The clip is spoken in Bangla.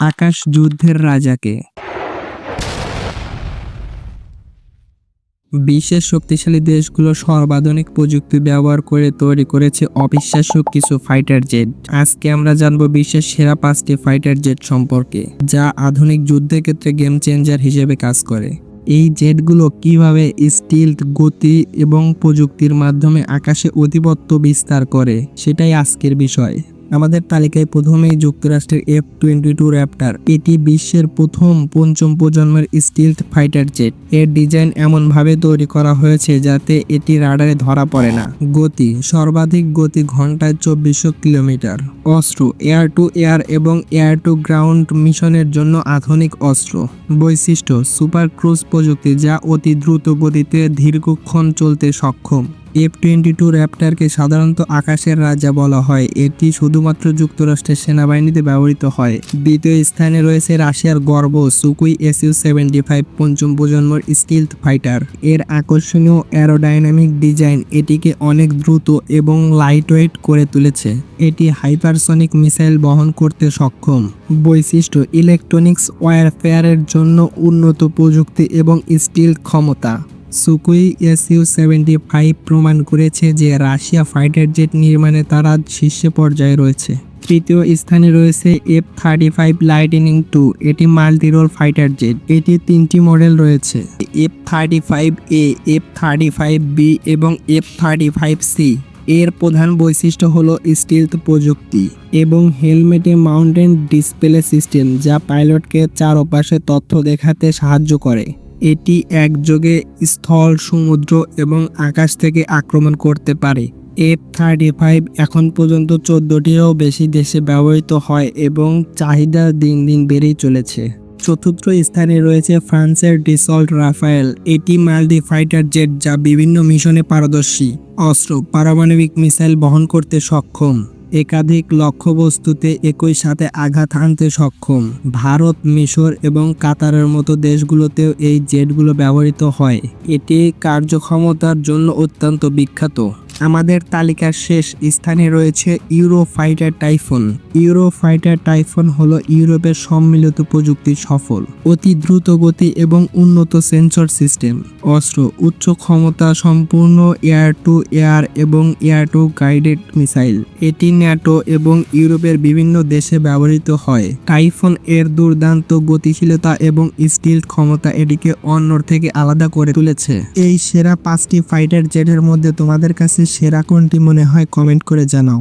আকাশ যুদ্ধের রাজাকে। বিশ্বের শক্তিশালী দেশগুলো সর্বাধুনিক প্রযুক্তি ব্যবহার করে তৈরি করেছে অবিশ্বাস্য কিছু ফাইটার জেট আজকে আমরা জানব বিশ্বের সেরা পাঁচটি ফাইটার জেট সম্পর্কে, যা আধুনিক যুদ্ধের ক্ষেত্রে গেম চেঞ্জার হিসেবে কাজ করে। এই জেটগুলো কীভাবে স্টিলথ গতি এবং প্রযুক্তির মাধ্যমে আকাশে অধিপত্য বিস্তার করে, সেটাই আজকের বিষয়। আমাদের তালিকায় প্রথমেই যুক্তরাষ্ট্রের এফ টোয়েন্টি টু র্যাপ্টার এটি বিশ্বের প্রথম পঞ্চম প্রজন্মের স্টিলথ ফাইটার জেট। এর ডিজাইন এমনভাবে তৈরি করা হয়েছে যাতে এটি রাডারে ধরা পড়ে না। গতি, সর্বাধিক গতি ঘন্টায় চব্বিশশো কিলোমিটার। অস্ত্র এয়ার টু এয়ার এবং এয়ার টু গ্রাউন্ড মিশনের জন্য আধুনিক অস্ত্র। বৈশিষ্ট্য, সুপার ক্রুজ প্রযুক্তি যা অতি দ্রুত গতিতে দীর্ঘক্ষণ চলতে সক্ষম। এফ টোয়েন্টি টু র্যাপ্টারকে সাধারণত আকাশের রাজা বলা হয়। এটি শুধুমাত্র যুক্তরাষ্ট্রের সেনাবাহিনীতে ব্যবহৃত হয়। দ্বিতীয় স্থানে রয়েছে রাশিয়ার গর্ব সুকুই এসইউ সেভেন্টি ফাইভ পঞ্চম প্রজন্মের স্টিলথ ফাইটার। এর আকর্ষণীয় অ্যারোডাইনামিক ডিজাইন এটিকে অনেক দ্রুত এবং লাইটওয়েট করে তুলেছে। এটি হাইপারসনিক মিসাইল বহন করতে সক্ষম। বৈশিষ্ট্য ইলেকট্রনিক্স ওয়ারফেয়ারের জন্য উন্নত প্রযুক্তি এবং স্টিল ক্ষমতা। সুকুই এসইউ সেভেন্টি ফাইভ প্রমাণ করেছে যে রাশিয়া ফাইটার জেট নির্মাণে তারা শীর্ষ পর্যায়ে রয়েছে। তৃতীয় স্থানে রয়েছে F thirty five lightning two, এটি মাল্টি রোল ফাইটার জেট। এটি তিনটি মডেল রয়েছে। F thirty five A, F thirty five B এবং এফ থার্টি ফাইভ সি। এর প্রধান বৈশিষ্ট্য হলো স্টিলথ প্রযুক্তি এবং হেলমেটে মাউন্টেন ডিসপ্লে সিস্টেম যা পাইলটকে চারপাশে তথ্য দেখাতে সাহায্য করে। এটি একযোগে স্থল, সমুদ্র এবং আকাশ থেকে আক্রমণ করতে পারে। এফ থার্টি ফাইভ এখন পর্যন্ত চোদ্দোটিরও বেশি দেশে ব্যবহৃত হয় এবং চাহিদা দিন দিন বেড়েই চলেছে। চতুর্থ স্থানে রয়েছে ফ্রান্সের ডিসল্ট রাফায়েল। এটি মাল্টি ফাইটার জেট যা বিভিন্ন মিশনে পারদর্শী। অস্ত্র, পারমাণবিক মিসাইল বহন করতে সক্ষম। একাধিক লক্ষ্যবস্তুতে একই সাথে আঘাত হানতে সক্ষম। ভারত, মিশর এবং কাতারের মতো দেশগুলোতেও এই জেটগুলো ব্যবহৃত হয়। এটি কার্যক্ষমতার জন্য অত্যন্ত বিখ্যাত। আমাদের তালিকার শেষ স্থানে রয়েছে Eurofighter Typhoon. Eurofighter Typhoon হলো ইউরোপের সম্মিলিত প্রযুক্তির সফল, অতি দ্রুত গতি এবং উন্নত সেন্সর সিস্টেম। অস্ত্র, উচ্চ ক্ষমতা সম্পূর্ণ এয়ার টু এয়ার এবং এয়ার টু গাইডেড মিসাইল। এটি ন্যাটো এবং ইউরোপের বিভিন্ন দেশে ব্যবহৃত হয়। টাইফুন এর দুর্দান্ত গতিশীলতা এবং স্টিল ক্ষমতা এটিকে অন্যর থেকে আলাদা করে তুলেছে। এই সেরা পাঁচটি ফাইটার জেটের মধ্যে তোমাদের কাছে সেরা কোনটি মনে হয় কমেন্ট করে জানাও।